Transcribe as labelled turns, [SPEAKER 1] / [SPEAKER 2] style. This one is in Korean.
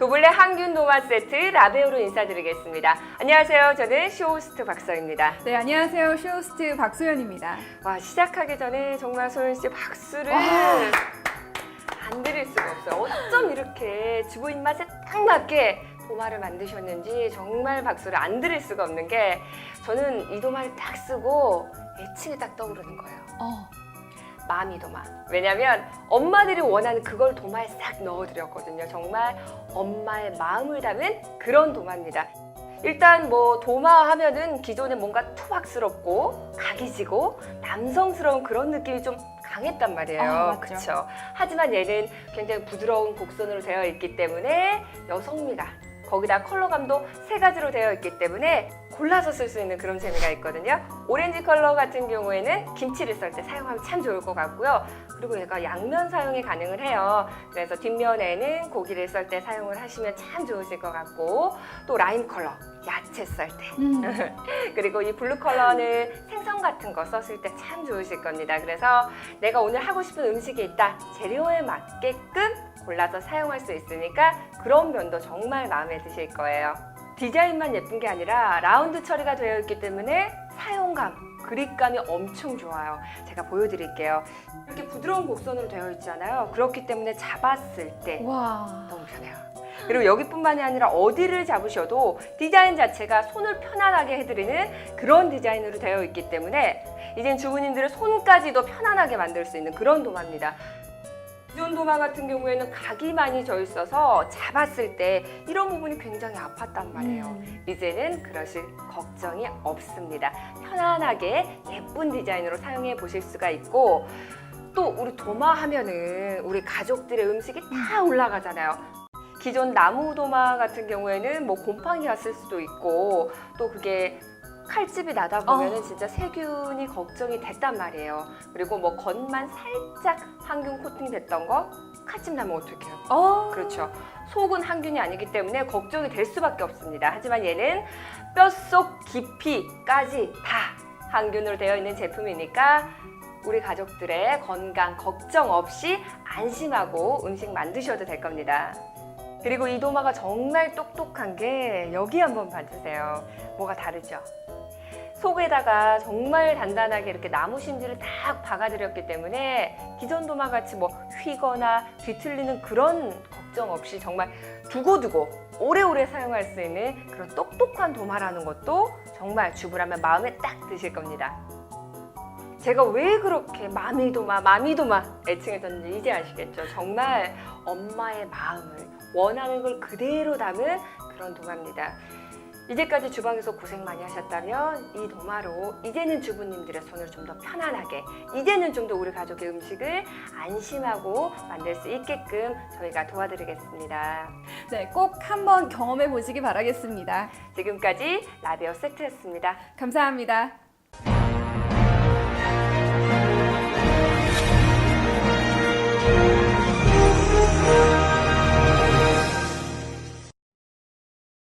[SPEAKER 1] 요블레 항균 도마 세트 라베오로 인사드리겠습니다. 안녕하세요. 저는 쇼호스트 박서입니다.
[SPEAKER 2] 네, 안녕하세요. 쇼호스트 박소연입니다.
[SPEAKER 1] 와 시작하기 전에 정말 소연 씨 박수를
[SPEAKER 2] 와.
[SPEAKER 1] 안 드릴 수가 없어요. 어쩜 이렇게 주부 입맛에 딱 맞게 도마를 만드셨는지 정말 박수를 안 드릴 수가 없는 게 저는 이 도마를 딱 쓰고 애칭이 딱 떠오르는 거예요.
[SPEAKER 2] 어,
[SPEAKER 1] 마미 도마. 왜냐면 엄마들이 원하는 그걸 도마에 싹 넣어드렸거든요. 정말 엄마의 마음을 담은 그런 도마입니다. 일단 뭐 도마 하면은 기존에 뭔가 투박스럽고 각이 지고 남성스러운 그런 느낌이 좀 강했단 말이에요.
[SPEAKER 2] 아.
[SPEAKER 1] 그렇죠. 하지만 얘는 굉장히 부드러운 곡선으로 되어 있기 때문에 여성미가 거기다 컬러감도 세 가지로 되어 있기 때문에 골라서 쓸 수 있는 그런 재미가 있거든요. 오렌지 컬러 같은 경우에는 김치를 썰 때 사용하면 참 좋을 것 같고요. 그리고 얘가 양면 사용이 가능을 해요. 그래서 뒷면에는 고기를 썰 때 사용을 하시면 참 좋으실 것 같고 또 라임 컬러 야채 썰 때.
[SPEAKER 2] 음.
[SPEAKER 1] 그리고 이 블루 컬러는 생선 같은 거 썼을 때 참 좋으실 겁니다. 그래서 내가 오늘 하고 싶은 음식이 있다. 재료에 맞게끔 골라서 사용할 수 있으니까 그런 면도 정말 마음에 드실 거예요. 디자인만 예쁜 게 아니라 라운드 처리가 되어 있기 때문에 사용감, 그립감이 엄청 좋아요. 제가 보여드릴게요. 이렇게 부드러운 곡선으로 되어 있잖아요. 그렇기 때문에 잡았을 때
[SPEAKER 2] 와.
[SPEAKER 1] 너무 편해요. 그리고 여기뿐만이 아니라 어디를 잡으셔도 디자인 자체가 손을 편안하게 해드리는 그런 디자인으로 되어 있기 때문에 이젠 주부님들의 손까지도 편안하게 만들 수 있는 그런 도마입니다. 기존 도마 같은 경우에는 각이 많이 져 있어서 잡았을 때 이런 부분이 굉장히 아팠단 말이에요.
[SPEAKER 2] 음.
[SPEAKER 1] 이제는 그러실 걱정이 없습니다. 편안하게 예쁜 디자인으로 사용해 보실 수가 있고 또 우리 도마 하면은 우리 가족들의 음식이 다 올라가잖아요. 기존 나무 도마 같은 경우에는 뭐 곰팡이가 쓸 수도 있고 또 그게 칼집이 나다 보면은
[SPEAKER 2] 어.
[SPEAKER 1] 진짜 세균이 걱정이 됐단 말이에요. 그리고 뭐 겉만 살짝 항균 코팅 됐던 거 칼집 나면 어떡해요?
[SPEAKER 2] 어.
[SPEAKER 1] 그렇죠. 속은 항균이 아니기 때문에 걱정이 될 수밖에 없습니다. 하지만 얘는 뼛속 깊이까지 다 항균으로 되어 있는 제품이니까 우리 가족들의 건강 걱정 없이 안심하고 음식 만드셔도 될 겁니다. 그리고 이 도마가 정말 똑똑한 게 여기 한번 봐주세요. 뭐가 다르죠? 속에다가 정말 단단하게 이렇게 나무 심지를 딱 박아드렸기 때문에 기존 도마 같이 뭐 휘거나 뒤틀리는 그런 걱정 없이 정말 두고두고 오래오래 사용할 수 있는 그런 똑똑한 도마라는 것도 정말 주부라면 마음에 딱 드실 겁니다. 제가 왜 그렇게 마미도마, 마미도마 애칭했던지 이제 아시겠죠? 정말 엄마의 마음을 원하는 걸 그대로 담은 그런 도마입니다. 이제까지 주방에서 고생 많이 하셨다면 이 도마로 이제는 주부님들의 손을 좀 더 편안하게 이제는 좀 더 우리 가족의 음식을 안심하고 만들 수 있게끔 저희가 도와드리겠습니다.
[SPEAKER 2] 네, 꼭 한번 경험해 보시기 바라겠습니다.
[SPEAKER 1] 지금까지 라비오 세트였습니다.
[SPEAKER 2] 감사합니다.